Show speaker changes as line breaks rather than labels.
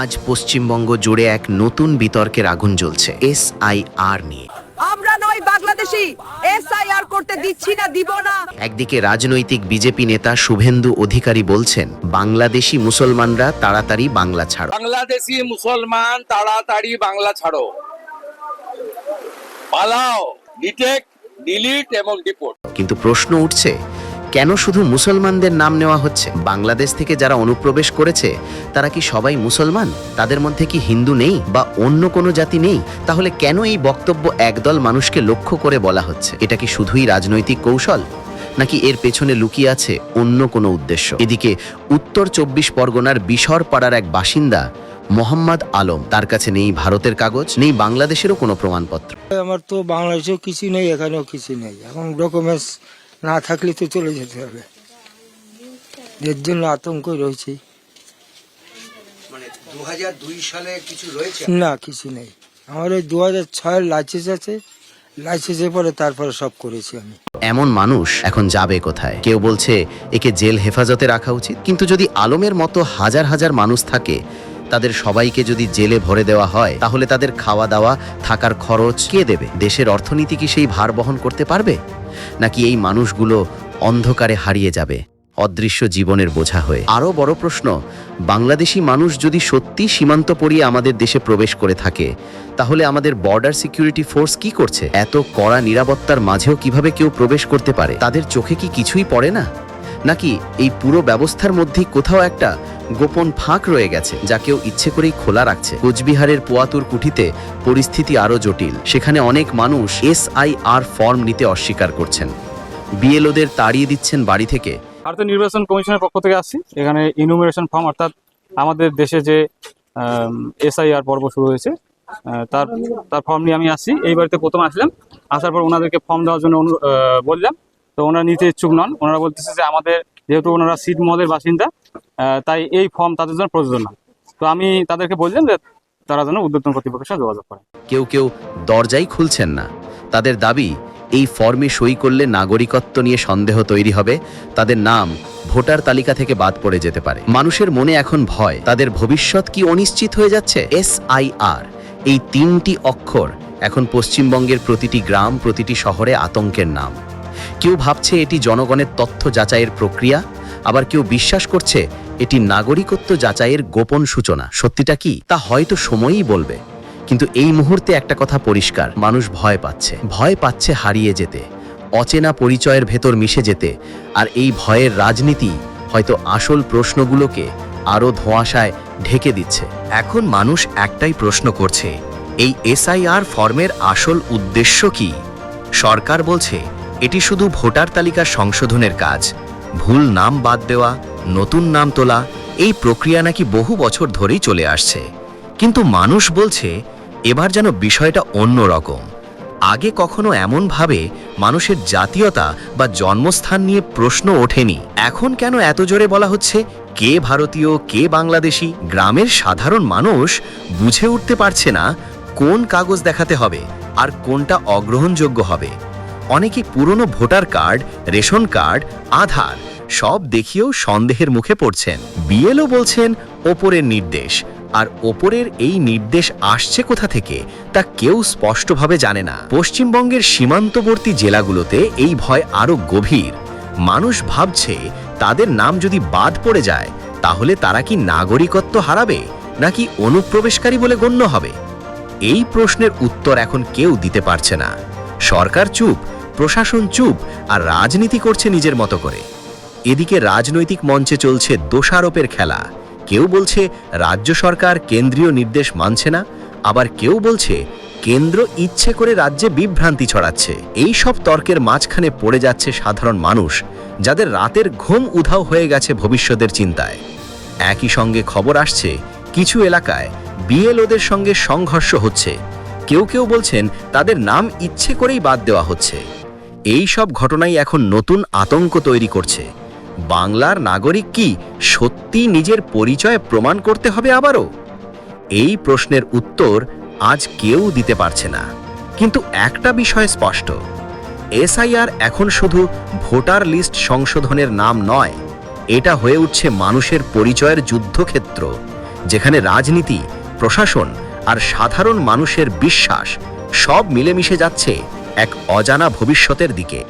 আজ পশ্চিমবঙ্গ জুড়ে এক নতুন বিতর্কের আগুন জ্বলছে এস আই আর নিয়ে।
আমরা নয় বাংলাদেশি এসআইআর করতে দিচ্ছি না দিব না।
একদিকে রাজনৈতিক বিজেপি নেতা শুভেন্দু অধিকারী বলছেন বাংলাদেশি মুসলমানরা তাড়াতাড়ি বাংলা ছাড়ো।
বাংলাদেশি মুসলমান তাড়াতাড়ি বাংলা ছাড়ো। পালাও ডিটেক্ট ডিলিট এবং ডিপোর্ট।
কিন্তু প্রশ্ন উঠছে কেন শুধু মুসলমানদের নাম নেওয়া হচ্ছে? বাংলাদেশ থেকে যারা অনুপ্রবেশ করেছে, তারা কি সবাই মুসলমান? তাদের মধ্যে কি হিন্দু নেই বা অন্য কোনো জাতি নেই? তাহলে কেন এই বক্তব্য একদল মানুষকে লক্ষ্য করে বলা হচ্ছে? এটা কি শুধুই রাজনৈতিক কৌশল? নাকি এর পেছনে লুকিয়ে আছে অন্য কোনো উদ্দেশ্য? এদিকে উত্তর চব্বিশ পরগনার বিশর পাড়ার এক বাসিন্দা, মোহাম্মদ আলম, তার কাছে নেই ভারতের কাগজ, নেই বাংলাদেশেরও কোনো প্রমাণপত্র।
আমার তো বাংলাদেশেও কিছু নেই, এখানেও কিছু নেই। এখন ডকুমেন্টস না থাকলে তো চলে যেতে হবে। এর জন্য আতঙ্ক রয়েছে।
মানে দু হাজার দুই সালে কিছু রয়েছে?
না কিছু নেই। আমার ওই দু হাজার ছয়ের লাইসেন্স আছে। লাইসেন্সের পরে তারপরে সব করেছি আমি।
এমন মানুষ এখন যাবে কোথায়? কেউ বলছে একে জেল হেফাজতে রাখা উচিত। কিন্তু যদি আলমের মতো হাজার হাজার মানুষ থাকে তাদের সবাইকে যদি জেলে ভরে দেওয়া হয় তাহলে তাদের খাওয়া দাওয়া থাকার খরচ কে দেবে? দেশের অর্থনীতি কি সেই ভার বহন করতে পারবে? নাকি এই মানুষগুলো অন্ধকারে হারিয়ে যাবে? অদৃশ্য জীবনের বোঝা হয়ে। আরও বড় প্রশ্ন, বাংলাদেশি মানুষ যদি সত্যি সীমান্ত পড়িয়ে আমাদের দেশে প্রবেশ করে থাকে, তাহলে আমাদের বর্ডার সিকিউরিটি ফোর্স কি করছে? এত কড়া নিরাপত্তার মাঝেও কীভাবে কেউ প্রবেশ করতে পারে? তাদের চোখে কি কিছুই পড়ে না? নাকি এই পুরো ব্যবস্থার মধ্যেই কোথাও একটা গোপন ফাঁক রয়ে গেছে, যা কেউ ইচ্ছে করেই খোলা রাখছে। কোচবিহারের পোয়াতুর কুঠিতে পরিস্থিতি আরও জটিল। সেখানে অনেক মানুষ এসআইআর ফর্ম নিতে অস্বীকার করছেন। বিএলওদের তাড়িয়ে দিচ্ছেন বাড়ি থেকে।
ভারতীয় নির্বাচন কমিশনের পক্ষ থেকে আসছি। এখানে ইনুমিনেশন ফর্ম অর্থাৎ আমাদের দেশে যে এসআইআর পর্ব শুরু হয়েছে তার তার ফর্ম নিয়ে আমি আসছি। এই বাড়িতে প্রথম আসলাম। আসার পর ওনাদেরকে ফর্ম দেওয়ার জন্য বললাম। তো ওনারা নিতে ইচ্ছুক নন। ওনারা বলতেছে যে আমাদের, যেহেতু ওনারা সিট মদের বাসিন্দা তাই এই ফর্ম তাদের জন্য প্রযোজ্য না। তো আমি তাদেরকে বললাম যে তারা যেন উদ্যোতন কর্তৃপক্ষের সাথে যোগাযোগ করে।
কেউ কেউ দরজাই খুলছেন না। তাদের দাবি, এই ফর্মে সই করলে নাগরিকত্ব নিয়ে সন্দেহ তৈরি হবে। তাদের নাম ভোটার তালিকা থেকে বাদ পড়ে যেতে পারে। মানুষের মনে এখন ভয়। তাদের ভবিষ্যৎ কি অনিশ্চিত হয়ে যাচ্ছে? এস আই আর, এই তিনটি অক্ষর এখন পশ্চিমবঙ্গের প্রতিটি গ্রাম, প্রতিটি শহরে আতঙ্কের নাম। কেউ ভাবছে এটি জনগণের তথ্য যাচাইয়ের প্রক্রিয়া, আবার কেউ বিশ্বাস করছে এটি নাগরিকত্ব যাচাইয়ের গোপন সূচনা। সত্যিটা কি? তা হয়তো সময়ই বলবে। কিন্তু এই মুহূর্তে একটা কথা পরিষ্কার, মানুষ ভয় পাচ্ছে। ভয় পাচ্ছে হারিয়ে যেতে, অচেনা পরিচয়ের ভেতর মিশে যেতে, আর এই ভয়ের রাজনীতি হয়তো আসল প্রশ্নগুলোকে আরও ধোঁয়াশায় ঢেকে দিচ্ছে। এখন মানুষ একটাই প্রশ্ন করছে, এই এসআইআর ফর্মের আসল উদ্দেশ্য কি? সরকার বলছে এটি শুধু ভোটার তালিকা সংশোধনের কাজ। ভুল নাম বাদ দেওয়া, নতুন নাম তোলা, এই প্রক্রিয়া নাকি বহু বছর ধরেই চলে আসছে। কিন্তু মানুষ বলছে, এবার যেন বিষয়টা অন্য রকম। আগে কখনো এমনভাবে মানুষের জাতীয়তা বা জন্মস্থান নিয়ে প্রশ্ন ওঠেনি। এখন কেন এত জোরে বলা হচ্ছে, কে ভারতীয়, কে বাংলাদেশি, গ্রামের সাধারণ মানুষ বুঝে উঠতে পারছে না কোন কাগজ দেখাতে হবে আর কোনটা অগ্রহণযোগ্য হবে। অনেকে পুরনো voter card, ration card, Aadhaar, সব দেখিয়েও সন্দেহের মুখে পড়ছেন। বিএলও বলছেন, ওপরের নির্দেশ। আর ওপরের এই নির্দেশ আসছে কোথা থেকে, তা কেউ স্পষ্টভাবে জানে না। পশ্চিমবঙ্গের সীমান্তবর্তী জেলাগুলোতে এই ভয় আরও গভীর। মানুষ ভাবছে, তাদের নাম যদি বাদ পড়ে যায়, তাহলে তারা কি নাগরিকত্ব হারাবে, নাকি অনুপ্রবেশকারী বলে গণ্য হবে? এই প্রশ্নের উত্তর এখন কেউ দিতে পারছে না। সরকার চুপ, প্রশাসন চুপ আর রাজনীতি করছে নিজের মতো করে। এদিকে রাজনৈতিক মঞ্চে চলছে দোষারোপের খেলা। কেউ বলছে রাজ্য সরকার কেন্দ্রীয় নির্দেশ মানছে না, আবার কেউ বলছে কেন্দ্র ইচ্ছে করে রাজ্যে বিভ্রান্তি ছড়াচ্ছে। এই সব তর্কের মাঝখানে পড়ে যাচ্ছে সাধারণ মানুষ, যাদের রাতের ঘুম উধাও হয়ে গেছে ভবিষ্যতের চিন্তায়। একই সঙ্গে খবর আসছে, কিছু এলাকায় বিএলওদের সঙ্গে সংঘর্ষ হচ্ছে। কেউ কেউ বলছেন তাদের নাম ইচ্ছে করেই বাদ দেওয়া হচ্ছে। এই সব ঘটনাই এখন নতুন আতঙ্ক তৈরি করছে। বাংলার নাগরিক কি সত্যি নিজের পরিচয় প্রমাণ করতে হবে আবারও? এই প্রশ্নের উত্তর আজ কেউ দিতে পারছে না। কিন্তু একটা বিষয় স্পষ্ট। এসআইআর এখন শুধু ভোটার লিস্ট সংশোধনের নাম নয়, এটা হয়ে উঠছে মানুষের পরিচয়ের যুদ্ধক্ষেত্র, যেখানে রাজনীতি, প্রশাসন আর সাধারণ মানুষের বিশ্বাস সব মিলেমিশে যাচ্ছে এক অজানা ভবিষ্যতের দিকে।